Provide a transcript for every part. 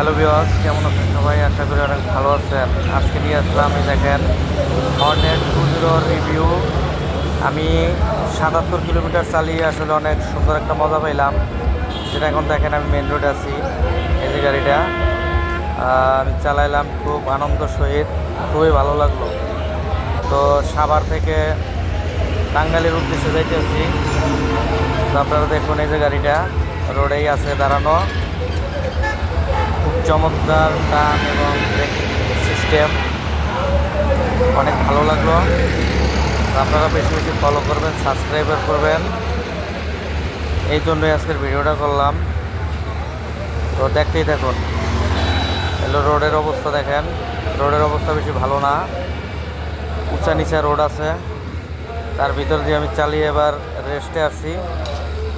Hello বিওয়াস কেমন আছেন সবাই? আশা করি অনেক ভালো আছেন। আজকে নিয়ে আসলাম এই দেখেন হর্নেট টু জিরোর রিভিউ আমি সাতাত্তর কিলোমিটার চালিয়ে আসলে অনেক সুন্দর একটা মজা পাইলাম। যেটা এখন দেখেন আমি মেন রোডে আছি, এই যে গাড়িটা। আমি চালাইলাম খুব আনন্দ সহিত, খুবই ভালো লাগল। তো সাভার থেকে টাঙ্গাইলের উদ্দেশ্যে যাইতেছি। তো আপনারা দেখুন এই যে গাড়িটা রোডেই আছে দাঁড়ানো। চমৎকার টান এবং সিস্টেম। অনেক ভালো লাগল। আপনারা বেশি বেশি ফলো করবেন সাবস্ক্রাইবার করবেন। এই জন্যই আজকের ভিডিওটা করলাম। তো দেখতেই থাকুন এলো রোডের অবস্থা দেখেন। রোডের অবস্থা বেশি ভালো না। উঁচা নিচা রোড আছে। তার ভিতর দিয়ে আমি চালিয়ে এবার রেস্টে আসছি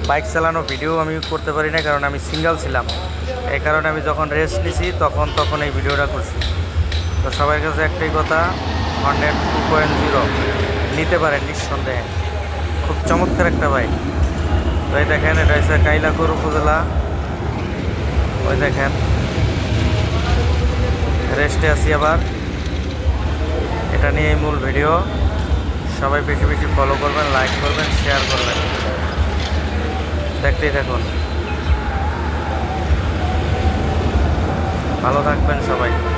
বাইক চালানো ভিডিও আমি করতে পারি না, কারণ আমি সিঙ্গেল ছিলাম। এই কারণে আমি যখন রেস্ট নিছি, তখন তখন এই ভিডিওটা করছি। তো সবার কাছে একটাই কথা হন্ড্রেড টু পয়েন্ট জিরো নিতে পারেন নিঃসন্দেহে। খুব চমৎকার একটা বাইক তো এই দেখেন, এটা হচ্ছে কাইলাকুর উপজেলা। ওই দেখেন। রেস্টে আছি আবার। এটা নিয়ে মূল ভিডিও। সবাই বেশি বেশি ফলো করবেন লাইক করবেন শেয়ার করবেন। দেখতেই থাকুন। ভালো থাকবেন সবাই।